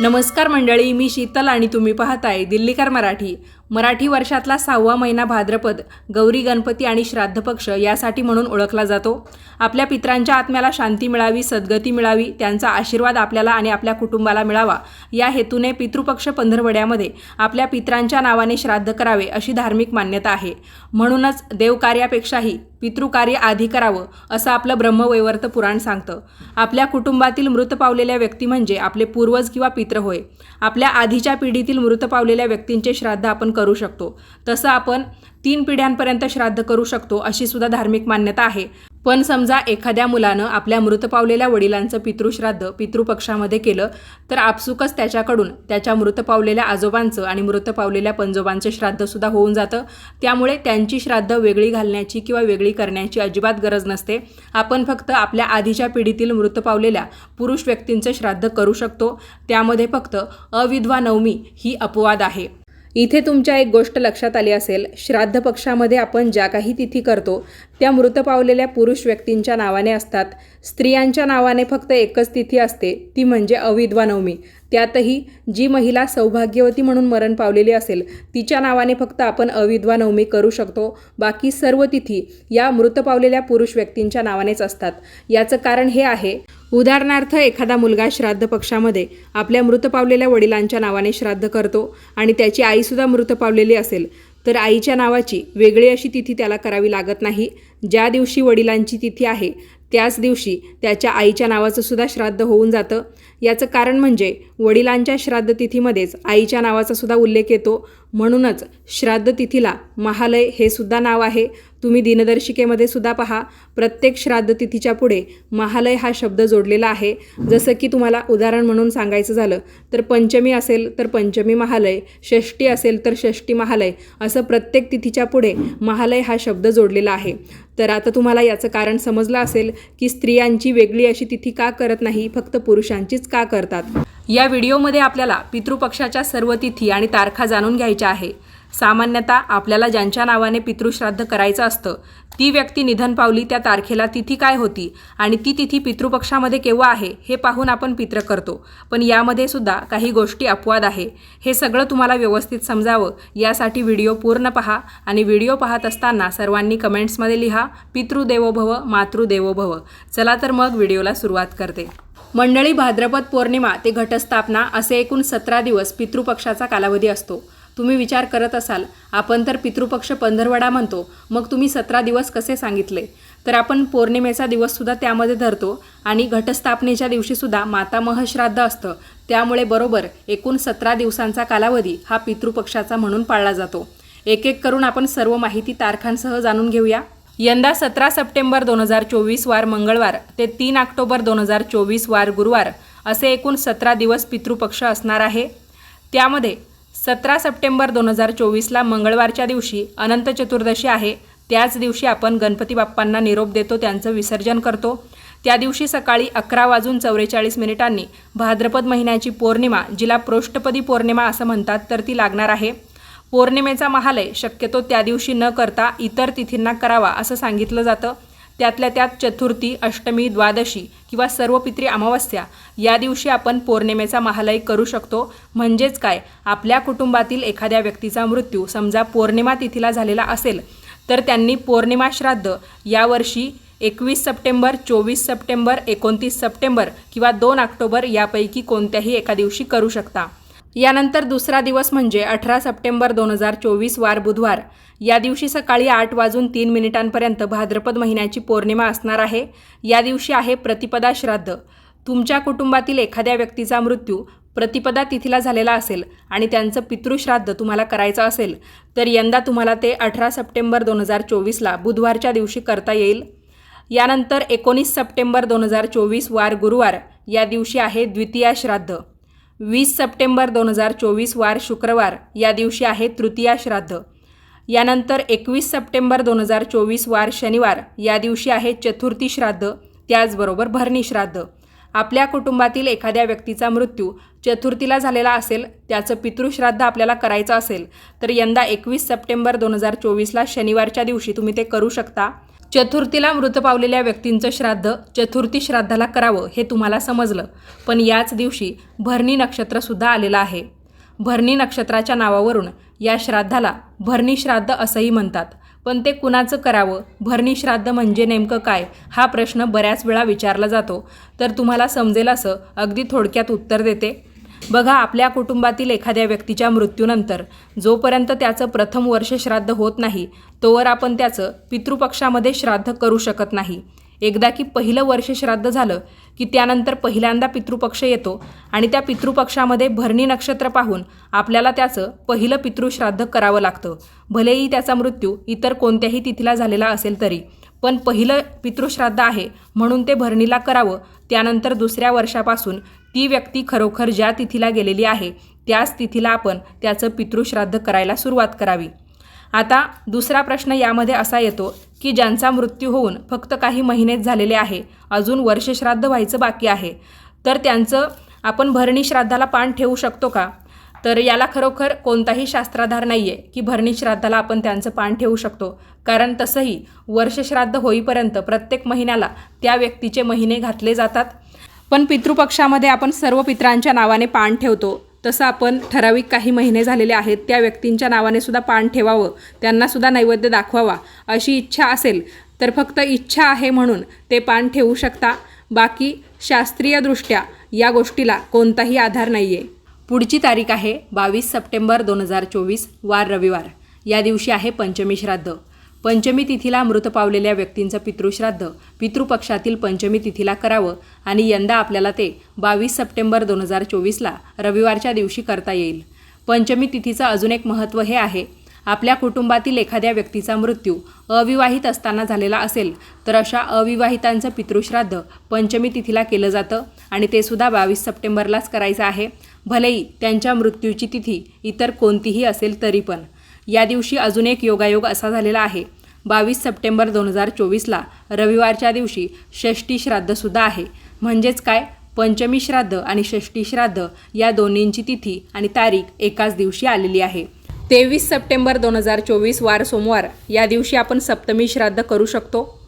नमस्कार मंडळी मी शीतल आणि तुम्ही पाहताय दिल्लीकर मराठी. मराठी वर्षातला सहावा महिना भाद्रपद गौरी गणपती आणि श्राद्ध पक्ष यासाठी म्हणून ओळखला जातो. आपल्या पित्रांच्या आत्म्याला शांती मिळावी सद्गती मिळावी त्यांचा आशीर्वाद आपल्याला आणि आपल्या कुटुंबाला मिळावा. या हेतूने पितृपक्ष पंधरवड्यामध्ये आपल्या पित्रांच्या नावाने श्राद्ध करावे अशी धार्मिक मान्यता आहे. म्हणूनच देवकार्यापेक्षाही पितृकार्य आधी करावं असं आपलं ब्रह्मवैवर्त पुराण सांगतं. आपल्या कुटुंबातील मृत पावलेल्या व्यक्ती म्हणजे आपले पूर्वज किंवा पित्र होय. आपल्या आधीच्या पिढीतील मृत पावलेल्या व्यक्तींचे श्राद्ध आपण करू शकतो. तसं आपण तीन पिढ्यांपर्यंत श्राद्ध करू शकतो अशी सुद्धा धार्मिक मान्यता आहे. पण समजा एखाद्या मुलानं आपल्या मृत पावलेल्या वडिलांचं पितृश्राद्ध पितृपक्षामध्ये केलं तर आपसुकच त्याच्याकडून त्याच्या मृत पावलेल्या आजोबांचं आणि मृत पावलेल्या पंजोबांचं श्राद्धसुद्धा होऊन जातं. त्यामुळे त्यांची श्राद्ध वेगळी घालण्याची किंवा वेगळी करण्याची अजिबात गरज नसते. आपण फक्त आपल्या आधीच्या पिढीतील मृत पावलेल्या पुरुष व्यक्तींचं श्राद्ध करू शकतो. त्यामध्ये फक्त अविधवा नवमी ही अपवाद आहे. इथे तुमच्या एक गोष्ट लक्षात आली असेल श्राद्ध पक्षामध्ये आपण ज्या काही तिथी करतो त्या मृत पावलेल्या पुरुष व्यक्तींच्या नावाने असतात. स्त्रियांच्या नावाने फक्त एकच तिथी असते ती म्हणजे अविद्वानवमी त्यातही जी महिला सौभाग्यवती म्हणून मरण पावलेली असेल तिच्या नावाने फक्त आपण अविधवा नवमी करू शकतो. बाकी सर्व तिथी या मृत पावलेल्या पुरुष व्यक्तींच्या नावानेच असतात. याचं कारण हे आहे उदाहरणार्थ एखादा मुलगा श्राद्ध पक्षामध्ये आपल्या मृत पावलेल्या वडिलांच्या नावाने श्राद्ध करतो आणि त्याची आईसुद्धा मृत पावलेली असेल तर आईच्या नावाची वेगळी अशी तिथी त्याला करावी लागत नाही. ज्या दिवशी वडिलांची तिथी आहे त्याच दिवशी त्याच्या आईच्या नावाचं सुद्धा श्राद्ध होऊन जातं. याचं कारण म्हणजे वडिलांच्या श्राद्ध तिथीमध्येच आईच्या नावाचा सुद्धा उल्लेख येतो. म्हणूनच श्राद्ध तिथीला महालय हे सुद्धा नाव आहे. तुम्ही दिनदर्शिकेमध्ये सुद्धा पहा. प्रत्येक श्राद्ध तिथीच्या पुढे महालय हा शब्द जोडलेला आहे. जसं की तुम्हाला उदाहरण म्हणून सांगायचं झालं तर पंचमी असेल तर पंचमी महालय षष्टी असेल तर षष्टी महालय असं प्रत्येक तिथीच्या पुढे महालय हा शब्द जोडलेला आहे. तर आता तुम्हाला याचं कारण समजलं असेल की स्त्रियांची वेगळी अशी तिथी का करत नाही फक्त पुरुषांचीच का करतात? या व्हिडिओमध्ये आपल्याला पितृपक्षाच्या सर्व तिथी आणि तारखा जाणून घ्यायच्या आहे. सामान्यतः आपल्याला ज्यांच्या नावाने पितृश्राद्ध करायचं असतं ती व्यक्ती निधन पावली त्या तारखेला तिथी काय होती आणि ती तिथी पितृपक्षामध्ये केव्हा आहे हे पाहून आपण पित्र करतो. पण यामध्ये सुद्धा काही गोष्टी अपवाद आहे. हे सगळं तुम्हाला व्यवस्थित समजावं यासाठी व्हिडिओ पूर्ण पहा आणि व्हिडिओ पाहत असताना सर्वांनी कमेंट्समध्ये लिहा पितृदेवोभव मातृदेवोभव. चला तर मग व्हिडिओला सुरुवात करते. मंडळी भाद्रपद पौर्णिमा ते घटस्थापना असे एकूण सतरा दिवस पितृपक्षाचा कालावधी असतो. तुम्ही विचार करत असाल. आपण तर पितृपक्ष पंधरवडा म्हणतो. मग तुम्ही सतरा दिवस कसे सांगितले? तर आपण पौर्णिमेचा दिवससुद्धा त्यामध्ये धरतो आणि घटस्थापनेच्या दिवशीसुद्धा माता महश्राद्ध असतं. त्यामुळे बरोबर एकूण सतरा दिवसांचा कालावधी हा पितृपक्षाचा म्हणून पाळला जातो. एक एक करून आपण सर्व माहिती तारखांसह जाणून घेऊया. यंदा सतरा सप्टेंबर दोन हजार चोवीस वार मंगळवार ते तीन ऑक्टोबर दोन हजार चोवीस वार गुरुवार असे एकूण सतरा दिवस पितृपक्ष असणार आहे. त्यामध्ये सतरा सप्टेंबर दोन हजार चोवीसला मंगळवारच्या दिवशी अनंत चतुर्दशी आहे. त्याच दिवशी आपण गणपती बाप्पांना निरोप देतो त्यांचं विसर्जन करतो. त्या दिवशी सकाळी अकरा वाजून चौवेचाळीस मिनिटांनी भाद्रपद महिन्याची पौर्णिमा जिला पृष्ठपदी पौर्णिमा असं म्हणतात तर ती लागणार आहे. पौर्णिमेचा महालय शक्यतो त्या दिवशी न करता इतर तिथींना करावा असं सांगितलं जातं. त्यातल्या त्यात चतुर्थी अष्टमी द्वादशी किंवा सर्व पित्री अमावस्या या दिवशी आपण पौर्णिमेचा महालय करू शकतो. म्हणजेच काय? आपल्या कुटुंबातील एखाद्या व्यक्तीचा मृत्यू समजा पौर्णिमा तिथीला झालेला असेल तर त्यांनी पौर्णिमा श्राद्ध यावर्षी एकवीस सप्टेंबर चोवीस सप्टेंबर एकोणतीस सप्टेंबर किंवा दोन ऑक्टोबर यापैकी कोणत्याही एका दिवशी करू शकता. यानंतर दुसरा दिवस म्हणजे अठरा सप्टेंबर दोन हजार चोवीस वार बुधवार. या दिवशी सकाळी आठ वाजून तीन मिनिटांपर्यंत भाद्रपद महिन्याची पौर्णिमा असणार आहे. या दिवशी आहे प्रतिपदा श्राद्ध. तुमच्या कुटुंबातील एखाद्या व्यक्तीचा मृत्यू प्रतिपदा तिथीला झालेला असेल आणि त्यांचं पितृश्राद्ध तुम्हाला करायचं असेल तर यंदा तुम्हाला ते अठरा सप्टेंबर दोन हजार चोवीसला बुधवारच्या दिवशी करता येईल. यानंतर एकोणीस सप्टेंबर दोन हजार चोवीस वार गुरुवार. या दिवशी आहे द्वितीया श्राद्ध. वीस सप्टेंबर दोन हजार चोवीस वार शुक्रवार या दिवशी आहे तृतीया श्राद्ध. यानंतर एकवीस सप्टेंबर दोन हजार चोवीस वार शनिवार या दिवशी आहे चतुर्थी श्राद्ध त्याचबरोबर भरणी श्राद्ध. आपल्या कुटुंबातील एखाद्या व्यक्तीचा मृत्यू चतुर्थीला झालेला असेल त्याचं पितृश्राद्ध आपल्याला करायचं असेल तर यंदा एकवीस सप्टेंबर दोन हजार चोवीसला शनिवारच्या दिवशी तुम्ही ते करू शकता. चतुर्थीला मृत पावलेल्या व्यक्तींचं श्राद्ध चतुर्थी श्राद्धाला करावं हे तुम्हाला समजलं. पण याच दिवशी भरणी नक्षत्रसुद्धा आलेलं आहे. भरणी नक्षत्राच्या नावावरून या श्राद्धाला भरणी श्राद्ध असंही म्हणतात. पण ते कुणाचं करावं? भरणी श्राद्ध म्हणजे नेमकं काय? हा प्रश्न बऱ्याच वेळा विचारला जातो. तर तुम्हाला समजेल असं अगदी थोडक्यात उत्तर देते. बघा आपल्या कुटुंबातील एखाद्या व्यक्तीच्या मृत्यूनंतर जोपर्यंत त्याचं प्रथम वर्ष श्राद्ध होत नाही तोवर आपण त्याचं पितृपक्षामध्ये श्राद्ध करू शकत नाही. एकदा की पहिलं वर्ष श्राद्ध झालं की त्यानंतर पहिल्यांदा पितृपक्ष येतो आणि त्या पितृपक्षामध्ये भरणी नक्षत्र पाहून आपल्याला त्याचं पहिलं पितृश्राद्ध करावं लागतं. भलेही त्याचा मृत्यू इतर कोणत्याही तिथीला झालेला असेल तरी पण पहिलं पितृश्राद्ध आहे म्हणून ते भरणीला करावं त्यानंतर दुसऱ्या वर्षापासून ती व्यक्ती खरोखर ज्या तिथीला गेलेली आहे त्याच तिथीला आपण त्याचं पितृश्राद्ध करायला सुरुवात करावी. आता दुसरा प्रश्न यामध्ये असा येतो की ज्यांचा मृत्यू होऊन फक्त काही महिनेच झालेले आहे अजून वर्षश्राद्ध व्हायचं बाकी आहे तर त्यांचं आपण भरणी श्राद्धाला पान ठेवू शकतो का? तर याला खरोखर कोणताही शास्त्राधार नाही आहे की भरणी श्राद्धाला आपण त्यांचं पान ठेवू शकतो. कारण तसंही वर्षश्राद्ध होईपर्यंत प्रत्येक महिन्याला त्या व्यक्तीचे महिने घातले जातात. पण पितृपक्षामध्ये आपण सर्व पित्रांच्या नावाने पान ठेवतो. तसं आपण ठराविक काही महिने झालेले आहेत त्या व्यक्तींच्या नावाने सुद्धा पान ठेवावं त्यांनासुद्धा नैवेद्य दाखवावा अशी इच्छा असेल तर फक्त इच्छा आहे म्हणून ते पान ठेवू शकता. बाकी शास्त्रीयदृष्ट्या या गोष्टीला कोणताही आधार नाही आहे पुढची तारीख आहे बावीस सप्टेंबर दोन हजार चोवीस वार रविवार. या दिवशी आहे पंचमी श्राद्ध पंचमी तिथीला मृत पावलेल्या व्यक्तींचं पितृश्राद्ध. पितृपक्षातील पंचमी तिथीला करावं आणि यंदा आपल्याला ते बावीस सप्टेंबर दोन हजार चोवीसला रविवारच्या दिवशी करता येईल. पंचमी तिथीचं अजून एक महत्त्व हे आहे आपल्या कुटुंबातील एखाद्या व्यक्तीचा मृत्यू अविवाहित असताना झालेला असेल तर अशा अविवाहितांचं पितृश्राद्ध पंचमी तिथीला केलं जातं आणि ते सुद्धा बावीस सप्टेंबरलाच करायचं आहे. भलेही त्यांच्या मृत्यूची तिथी इतर कोणतीही असेल तरी पण. या दिवशी अजून एक योगायोग असा झालेला आहे. बावीस सप्टेंबर दोन हजार चोवीसला रविवारच्या दिवशी षष्टी श्राद्धसुद्धा आहे. म्हणजेच काय? पंचमी श्राद्ध आणि षष्टी श्राद्ध या दोन्हींची तिथी आणि तारीख एकाच दिवशी आलेली आहे. तेवीस सप्टेंबर दोन हजार चोवीस वार सोमवार या दिवशी आपण सप्तमी श्राद्ध करू शकतो.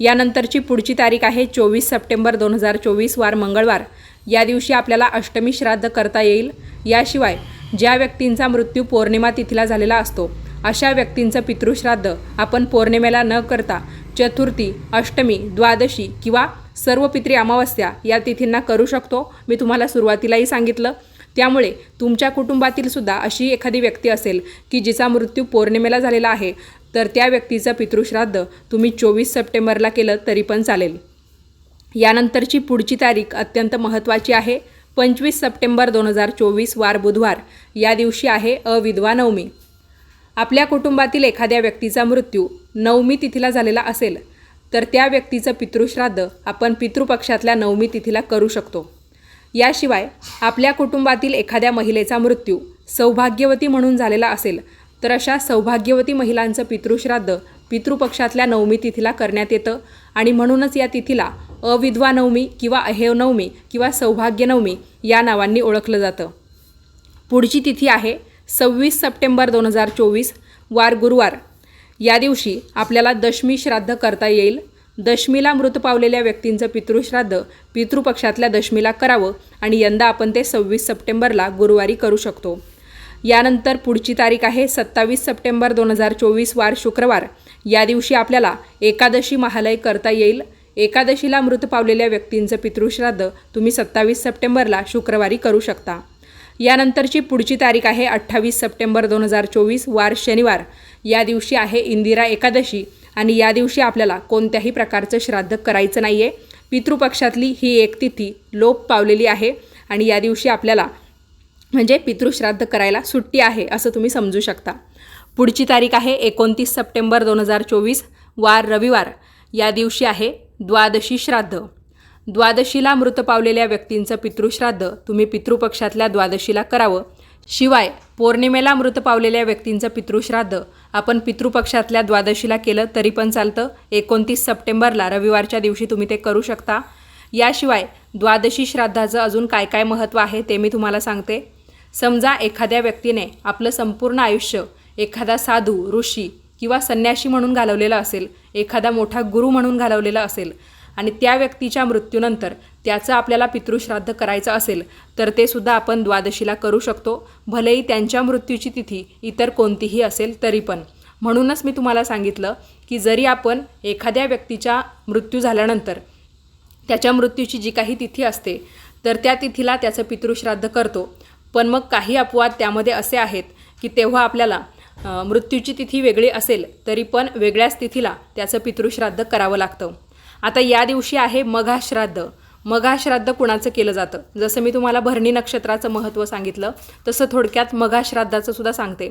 यानंतरची पुढची तारीख आहे चोवीस सप्टेंबर दोन हजार चोवीस वार मंगळवार. या दिवशी आपल्याला अष्टमी श्राद्ध करता येईल. याशिवाय ज्या व्यक्तींचा मृत्यू पौर्णिमा तिथीला झालेला असतो अशा व्यक्तींचं पितृश्राद्ध आपण पौर्णिमेला न करता चतुर्थी अष्टमी द्वादशी किंवा सर्व पित्री अमावस्या या तिथींना करू शकतो. मी तुम्हाला सुरुवातीलाही सांगितलं. त्यामुळे तुमच्या कुटुंबातील सुद्धा अशी एखादी व्यक्ती असेल की जिचा मृत्यू पौर्णिमेला झालेला आहे तर त्या व्यक्तीचं पितृश्राद्ध तुम्ही चोवीस सप्टेंबरला केलं तरी पण चालेल. यानंतरची पुढची तारीख अत्यंत महत्त्वाची आहे. पंचवीस सप्टेंबर दोन हजार चोवीस वार बुधवार. या दिवशी आहे अविधवा नवमी. आपल्या कुटुंबातील एखाद्या व्यक्तीचा मृत्यू नवमी तिथीला झालेला असेल तर त्या व्यक्तीचं पितृश्राद्ध आपण पितृपक्षातल्या नवमी तिथीला करू शकतो. याशिवाय आपल्या कुटुंबातील एखाद्या महिलेचा मृत्यू सौभाग्यवती म्हणून झालेला असेल तर अशा सौभाग्यवती महिलांचं पितृश्राद्ध पितृपक्षातल्या नवमी तिथीला करण्यात येतं आणि म्हणूनच या तिथीला अविधवा नवमी किंवा अहेव नवमी किंवा सौभाग्य नवमी या नावांनी ओळखलं जातं. पुढची तिथी आहे सव्वीस सप्टेंबर दोन हजार चोवीस वार गुरुवार. या दिवशी आपल्याला दशमी श्राद्ध करता येईल. दशमीला मृत पावलेल्या व्यक्तींचं पितृश्राद्ध पितृपक्षातल्या दशमीला करावं आणि यंदा आपण ते सव्वीस सप्टेंबरला गुरुवारी करू शकतो. यानंतर पुढची तारीख आहे सत्तावीस सप्टेंबर दोन हजार चोवीस वार शुक्रवार. या दिवशी आपल्याला एकादशी महालय करता येईल. एकादशीला मृत पावलेल्या व्यक्तींचं पितृश्राद्ध तुम्ही सत्तावीस सप्टेंबरला शुक्रवारी करू शकता. यानंतरची पुढची तारीख आहे अठ्ठावीस सप्टेंबर दोन हजार चोवीस वार शनिवार. या दिवशी आहे इंदिरा एकादशी आणि या दिवशी आपल्याला कोणत्याही प्रकारचं श्राद्ध करायचं नाही आहे पितृपक्षातली ही एक तिथी लोप पावलेली आहे आणि या दिवशी आपल्याला म्हणजे पितृश्राद्ध करायला सुट्टी आहे असं तुम्ही समजू शकता. पुढची तारीख आहे एकोणतीस सप्टेंबर दोन हजार चोवीस वार रविवार. या दिवशी आहे द्वादशी श्राद्ध. द्वादशीला मृत पावलेल्या व्यक्तींचं पितृश्राद्ध तुम्ही पितृपक्षातल्या द्वादशीला करावं. शिवाय पौर्णिमेला मृत पावलेल्या व्यक्तींचं पितृश्राद्ध आपण पितृपक्षातल्या द्वादशीला केलं तरी पण चालतं. एकोणतीस सप्टेंबरला रविवारच्या दिवशी तुम्ही ते करू शकता. याशिवाय द्वादशी श्राद्धाचं अजून काय काय महत्त्व आहे ते मी तुम्हाला सांगते. समजा एखाद्या व्यक्तीने आपलं संपूर्ण आयुष्य एखादा साधू ऋषी किंवा संन्याशी म्हणून घालवलेला असेल एखादा मोठा गुरु म्हणून घालवलेला असेल आणि त्या व्यक्तीच्या मृत्यूनंतर त्याचं आपल्याला पितृश्राद्ध करायचं असेल तर ते सुद्धा आपण द्वादशीला करू शकतो. भलेही त्यांच्या मृत्यूची तिथी इतर कोणतीही असेल तरी पण. म्हणूनच मी तुम्हाला सांगितलं की जरी आपण एखाद्या व्यक्तीच्या मृत्यू झाल्यानंतर त्याच्या मृत्यूची जी काही तिथी असते तर त्या तिथीला त्याचं पितृश्राद्ध करतो. पण मग काही अपवाद त्यामध्ये असे आहेत की तेव्हा आपल्याला मृत्यूची तिथी वेगळी असेल तरी पण वेगळ्याच तिथीला त्याचं पितृश्राद्ध करावं लागतं. आता या दिवशी आहे मघाश्राद्ध. मघाश्राद्ध कुणाचं केलं जातं? जसं मी तुम्हाला भरणी नक्षत्राचं महत्त्व सांगितलं तसं थोडक्यात मघाश्राद्धाचं सुद्धा सांगते.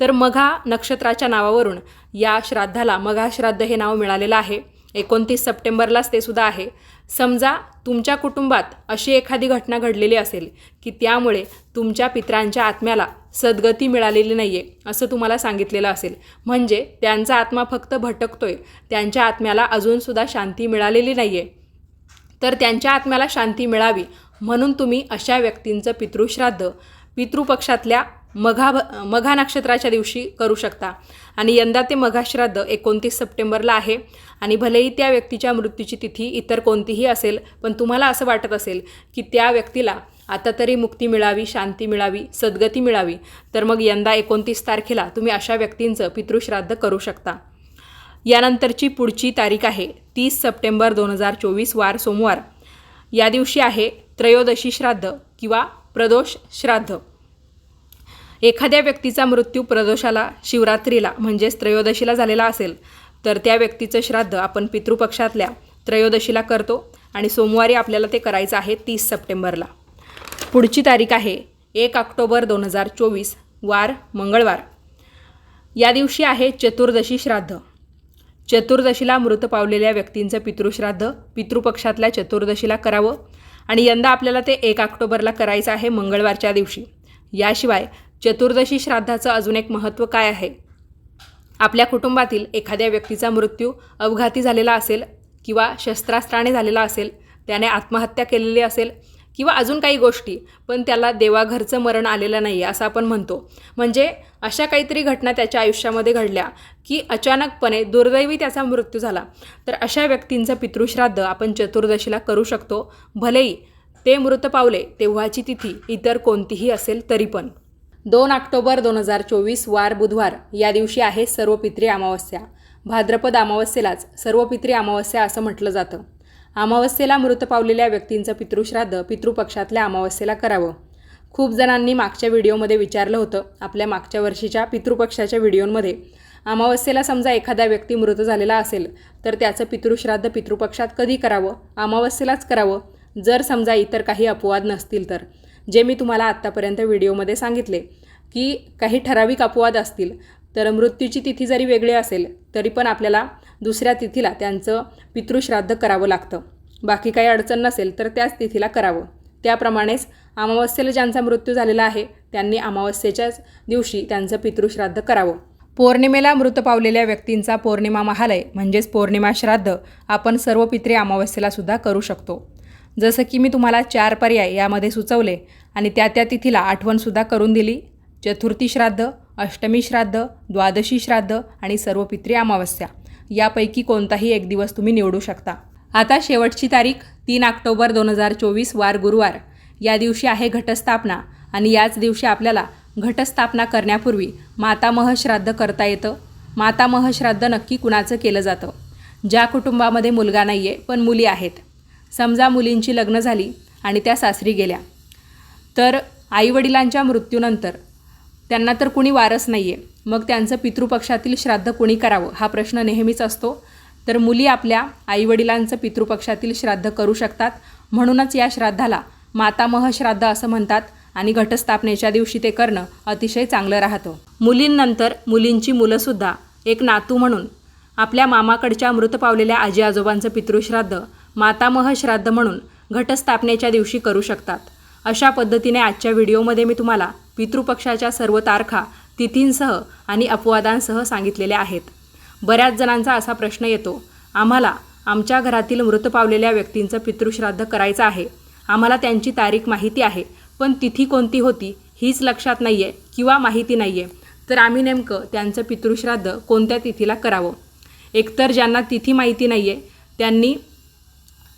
तर मघा नक्षत्राच्या नावावरून या श्राद्धाला मघाश्राद्ध हे नाव मिळालेलं आहे. एकोणतीस सप्टेंबरलाच ते सुद्धा आहे. समजा तुमच्या कुटुंबात अशी एखादी घटना घडलेली असेल की त्यामुळे तुमच्या पित्रांच्या आत्म्याला सद्गती मिळालेली नाही आहे असं तुम्हाला सांगितलेलं असेल. म्हणजे त्यांचा आत्मा फक्त भटकतोय त्यांच्या आत्म्याला अजूनसुद्धा शांती मिळालेली नाही आहे तर त्यांच्या आत्म्याला शांती मिळावी म्हणून तुम्ही अशा व्यक्तींचं पितृश्राद्ध पितृपक्षातल्या मघा मघा नक्षत्राच्या दिवशी करू शकता. आणि यंदा ते मघाश्राद्ध एकोणतीस सप्टेंबरला आहे. आणि भलेही त्या व्यक्तीच्या मृत्यूची तिथी इतर कोणतीही असेल पण तुम्हाला असं वाटत असेल की त्या व्यक्तीला आता तरी मुक्ती मिळावी शांती मिळावी सद्गती मिळावी तर मग यंदा एकोणतीस तारखेला तुम्ही अशा व्यक्तींचं पितृश्राद्ध करू शकता. यानंतरची पुढची तारीख आहे तीस सप्टेंबर दोन हजार चोवीस वार सोमवार. या दिवशी आहे त्रयोदशी श्राद्ध किंवा प्रदोष श्राद्ध. एखाद्या व्यक्तीचा मृत्यू प्रदोषाला शिवरात्रीला म्हणजेच त्रयोदशीला झालेला असेल तर त्या व्यक्तीचं श्राद्ध आपण पितृपक्षातल्या त्रयोदशीला करतो आणि सोमवारी आपल्याला ते करायचं आहे तीस सप्टेंबरला. पुढची तारीख आहे एक ऑक्टोबर दोन हजार चोवीस वार मंगळवार. या दिवशी आहे चतुर्दशी श्राद्ध. चतुर्दशीला मृत पावलेल्या व्यक्तींचं पितृश्राद्ध पितृपक्षातल्या चतुर्दशीला करावं आणि यंदा आपल्याला ते एक ऑक्टोबरला करायचं आहे मंगळवारच्या दिवशी. याशिवाय चतुर्दशी श्राद्धाचं अजून एक महत्त्व काय आहे? आपल्या कुटुंबातील एखाद्या व्यक्तीचा मृत्यू अपघाती झालेला असेल किंवा शस्त्रास्त्राने झालेला असेल त्याने आत्महत्या केलेली असेल किंवा अजून काही गोष्टी पण त्याला देवाघरचं मरण आलेलं नाही आहे असं आपण म्हणतो. म्हणजे अशा काहीतरी घटना त्याच्या आयुष्यामध्ये घडल्या की अचानकपणे दुर्दैवी त्याचा मृत्यू झाला. तर अशा व्यक्तींचं पितृश्राद्ध आपण चतुर्दशीला करू शकतो. भलेही ते मृत पावले तेव्हाची तिथी इतर कोणतीही असेल तरी पण. दोन ऑक्टोबर दोन हजार चोवीस वार बुधवार. या दिवशी आहे सर्व पित्री अमावस्या. भाद्रपद अमावस्येलाच सर्व पित्री अमावस्या असं म्हटलं जातं. अमावस्येला मृत पावलेल्या व्यक्तींचं पितृश्राद्ध पितृपक्षातल्या अमावस्येला करावं. खूप जणांनी मागच्या व्हिडिओमध्ये विचारलं होतं. आपल्या मागच्या वर्षीच्या पितृपक्षाच्या व्हिडिओमध्ये अमावस्येला समजा एखादा व्यक्ती मृत झालेला असेल तर त्याचं पितृश्राद्ध पितृपक्षात कधी करावं? अमावस्येलाच करावं. जर समजा इतर काही अपवाद नसतील तर. जे मी तुम्हाला आत्तापर्यंत व्हिडिओमध्ये सांगितले की काही ठराविक अपवाद असतील तर मृत्यूची तिथी जरी वेगळी असेल तरी पण आपल्याला दुसऱ्या तिथीला त्यांचं पितृश्राद्ध करावं लागतं. बाकी काही अडचण नसेल तर त्याच तिथीला करावं. त्याप्रमाणेच अमावस्येला ज्यांचा मृत्यू झालेला आहे त्यांनी अमावस्येच्याच दिवशी त्यांचं पितृश्राद्ध करावं. पौर्णिमेला मृत पावलेल्या व्यक्तींचा पौर्णिमा महालय म्हणजेच पौर्णिमा श्राद्ध आपण सर्व पित्रे अमावस्येला सुद्धा करू शकतो. जसं की मी तुम्हाला चार पर्याय यामध्ये सुचवले आणि त्या त्या तिथीला आठवणसुद्धा करून दिली. चतुर्थी श्राद्ध अष्टमी श्राद्ध द्वादशी श्राद्ध आणि सर्व पित्री अमावस्या. यापैकी कोणताही एक दिवस तुम्ही निवडू शकता. आता शेवटची तारीख तीन ऑक्टोबर दोन हजार चोवीस वार गुरुवार. या दिवशी आहे घटस्थापना आणि याच दिवशी आपल्याला घटस्थापना करण्यापूर्वी मातामह श्राद्ध करता येतं. मातामह श्राद्ध नक्की कुणाचं केलं जातं? ज्या कुटुंबामध्ये मुलगा नाही आहे पण मुली आहेत. समजा मुलींची लग्न झाली आणि त्या सासरी गेल्या तर आईवडिलांच्या मृत्यूनंतर त्यांना तर कुणी वारस नाही आहे मग त्यांचं पितृपक्षातील श्राद्ध कुणी करावं? हा प्रश्न नेहमीच असतो. तर मुली आपल्या आईवडिलांचं पितृपक्षातील श्राद्ध करू शकतात. म्हणूनच या श्राद्धाला मातामह श्राद्ध असं म्हणतात आणि घटस्थापनेच्या दिवशी ते करणं अतिशय चांगलं राहतं. मुलींनंतर मुलींची मुलंसुद्धा एक नातू म्हणून आपल्या मामाकडच्या मृत पावलेल्या आजी आजोबांचं पितृश्राद्ध मातामह श्राद्ध म्हणून घटस्थापनेच्या दिवशी करू शकतात. अशा पद्धतीने आजच्या व्हिडिओमध्ये मी तुम्हाला पितृपक्षाच्या सर्व तारखा तिथींसह आणि अपवादांसह सांगितलेल्या आहेत. बऱ्याच जणांचा असा प्रश्न येतो आम्हाला आमच्या घरातील मृत पावलेल्या व्यक्तींचं पितृश्राद्ध करायचं आहे. आम्हाला त्यांची तारीख माहिती आहे पण तिथी कोणती होती हीच लक्षात नाही आहे किंवा माहिती नाही आहे तर आम्ही नेमकं त्यांचं पितृश्राद्ध कोणत्या तिथीला करावं? एकतर ज्यांना तिथी माहिती नाही आहे त्यांनी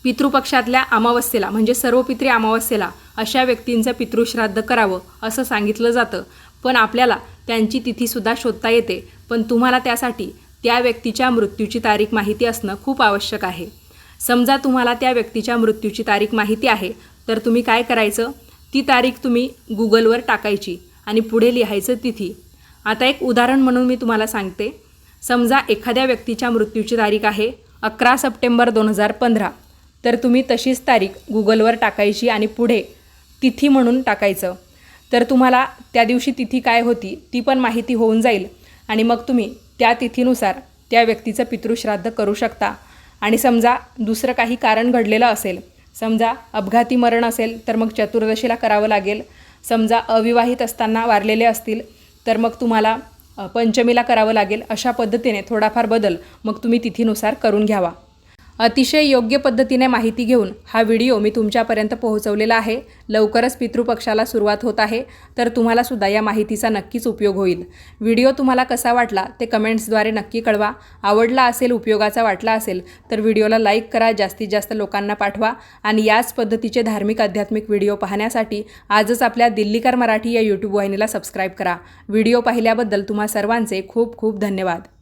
पितृपक्षातल्या अमावस्येला म्हणजे सर्व पित्री अमावस्येला अशा व्यक्तींचं पितृश्राद्ध करावं असं सांगितलं जातं. पण आपल्याला त्यांची तिथीसुद्धा शोधता येते. पण तुम्हाला त्यासाठी त्या व्यक्तीच्या मृत्यूची तारीख माहिती असणं खूप आवश्यक आहे. समजा तुम्हाला त्या व्यक्तीच्या मृत्यूची तारीख माहिती आहे तर तुम्ही काय करायचं? ती तारीख तुम्ही गुगलवर टाकायची आणि पुढे लिहायचं तिथी. आता एक उदाहरण म्हणून मी तुम्हाला सांगते. समजा एखाद्या व्यक्तीच्या मृत्यूची तारीख आहे अकरा सप्टेंबर दोन हजार पंधरा. तर तुम्ही तशीच तारीख गुगलवर टाकायची आणि पुढे तिथी म्हणून टाकायचं. तर तुम्हाला त्या दिवशी तिथी काय होती ती पण माहिती होऊन जाईल आणि मग तुम्ही त्या तिथीनुसार त्या व्यक्तीचं पितृश्राद्ध करू शकता. आणि समजा दुसरं काही कारण घडलेलं असेल समजा अपघाती मरण असेल तर मग चतुर्दशीला करावं लागेल. समजा अविवाहित असताना वारलेले असतील तर मग तुम्हाला पंचमीला करावं लागेल. अशा पद्धतीने थोडाफार बदल मग तुम्ही तिथीनुसार करून घ्यावा. अतिशय योग्य पद्धतीने माहिती घेऊन हा व्हिडिओ मी तुमच्यापर्यंत पोहोचवलेला आहे. लवकरच पितृपक्षाला सुरुवात होत आहे तर तुम्हालासुद्धा या माहितीचा नक्कीच उपयोग होईल. व्हिडिओ तुम्हाला कसा वाटला ते कमेंट्सद्वारे नक्की कळवा. आवडला असेल उपयोगाचा वाटला असेल तर व्हिडिओला लाईक करा जास्तीत जास्त लोकांना पाठवा आणि याच पद्धतीचे धार्मिक आध्यात्मिक व्हिडिओ पाहण्यासाठी आजच आपल्या दिल्लीकर मराठी या यूट्यूब वाहिनीला सबस्क्राईब करा. व्हिडिओ पाहिल्याबद्दल तुम्हा सर्वांचे खूप खूप धन्यवाद.